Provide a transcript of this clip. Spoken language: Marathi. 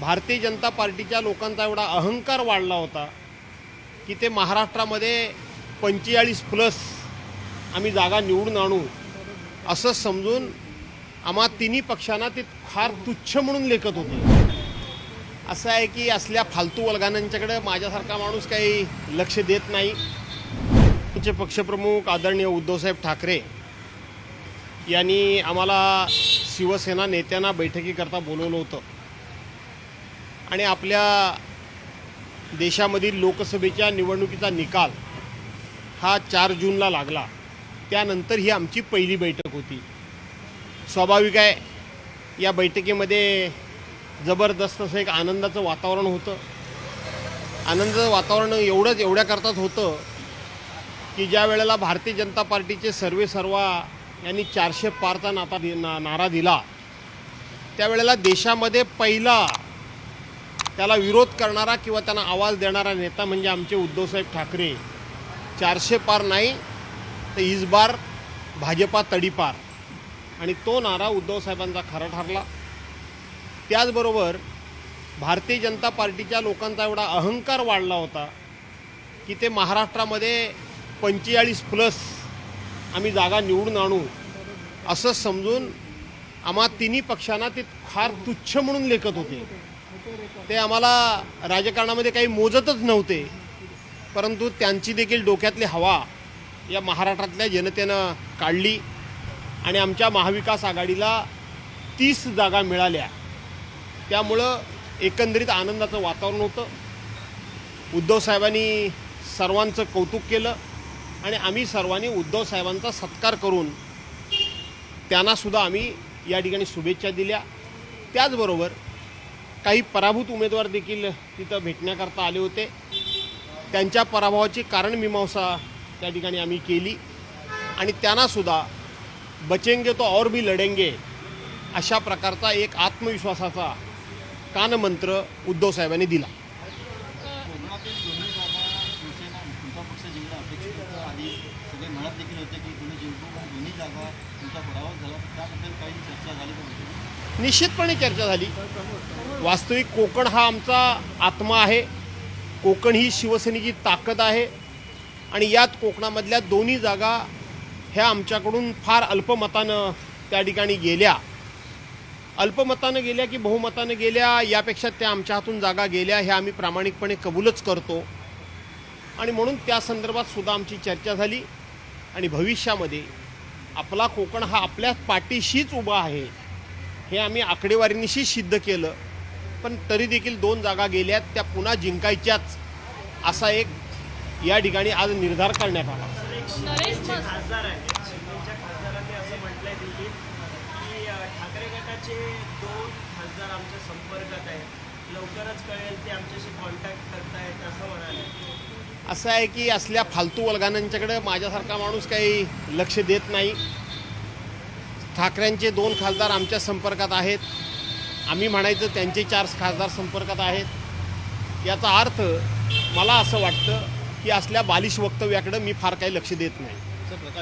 भारतीय जनता पार्टीच्या लोकांचा एवढा अहंकार वाढला होता की ते महाराष्ट्रामध्ये पंचेचाळीस प्लस आम्ही जागा निवडून आणू असं समजून आम्हा तिन्ही पक्षांना ते फार तुच्छ म्हणून लेखत होते. असं आहे की असल्या फालतू वल्गानांच्याकडे माझ्यासारखा माणूस काही लक्ष देत नाही. आमचे पक्षप्रमुख आदरणीय उद्धवसाहेब ठाकरे यांनी आम्हाला शिवसेना नेत्यांना बैठकीकरता बोलवलं होतं. आणि आपल्या देशामधील लोकसभेच्या निवडणुकीचा निकाल हा चार जूनला लागला. त्यानंतर ही आमची पहिली बैठक होती. स्वाभाविक आहे या बैठकीमध्ये जबरदस्त असं एक आनंदाचं वातावरण होतं. आनंदाचं वातावरण एवढंच एवढ्या करतात होतं की ज्या वेळेला भारतीय जनता पार्टीचे सर्वे सर्वा यांनी चारशे पारचा नाता दि ना नारा दिला त्यावेळेला देशामध्ये पहिला त्याला विरोध करणारा किंवा त्यांना आवाज देणारा नेता म्हणजे आमचे उद्धवसाहेब ठाकरे. चारशे पार नाही तर इस बार भाजपा तडीपार आणि तो नारा उद्धवसाहेबांचा खरा ठरला. त्याचबरोबर भारतीय जनता पार्टीच्या लोकांचा एवढा अहंकार वाढला होता की ते महाराष्ट्रामध्ये पंचेचाळीस प्लस आम्ही जागा निवडून आणू असं समजून आम्हा तिन्ही पक्षांना ते फार तुच्छ म्हणून लेखत होते. ते आम्हाला राजकारणामध्ये काही मोजतच नव्हते. परंतु त्यांची देखील डोक्यातली हवा या महाराष्ट्रातल्या जनतेनं काढली आणि आमच्या महाविकास आघाडीला तीस जागा मिळाल्या. त्यामुळं एकंदरीत आनंदाचं वातावरण होतं. उद्धव साहेबांनी सर्वांचं कौतुक केलं आणि आम्ही सर्वांनी उद्धव साहेबांचा सत्कार करून त्यांनासुद्धा आम्ही या ठिकाणी शुभेच्छा दिल्या. त्याचबरोबर काही पराभूत उमेदवार देखील तिथं भेटण्याकरता आले होते. त्यांच्या पराभवाची कारणमीमांसा त्या ठिकाणी आम्ही केली. आणि त्यांनासुद्धा बचेंगे तो और भी लढेंगे अशा प्रकारचा एक आत्मविश्वासाचा कानमंत्र उद्धव साहेबांनी दिला. निश्चितपणे चर्चा झाली. वास्तविक कोकण हा आमचा आत्मा आहे. कोकण ही शिवसेनेची ताकद आहे. आणि यात कोकणामधल्या दोन्ही जागा ह्या आमच्याकडून फार अल्पमतानं त्या ठिकाणी गेल्या. अल्पमतानं गेल्या की बहुमतानं गेल्या यापेक्षा त्या आमच्या हातून जागा गेल्या ह्या आम्ही प्रामाणिकपणे कबूलच करतो. आणि म्हणून त्या संदर्भात सुद्धा आमची चर्चा झाली. आणि भविष्यामध्ये आपला कोकण हा आपल्या पाठीशीच उभा आहे हे आम्ही आकडेवारीनिशी सिद्ध केलं. पण तरी देखील दोन जागा गेल्यात त्या पुन्हा जिंकायच्याच असा एक या ठिकाणी आज निर्धार करण्यात आला. असं म्हटलंय दिल्लीत की अ, ठाकरे गटाचे दोन खासदार आमच्या संपर्कात आहेत. लवकरच कळेल ते आमच्याशी कॉन्टॅक्ट करतायत असं म्हणाले. असं आहे की असल्या फालतू वल्गानांच्याकडे माझ्यासारखा माणूस काही लक्ष देत नाही. ठाकरेंचे दोन खासदार आमच्या संपर्कात आहेत. आम्ही म्हणायचं त्यांचे चार खासदार संपर्कात आहेत. याचा अर्थ मला असं वाटतं की असल्या बालिश वक्तव्याकडं मी फार काही लक्ष देत नाही.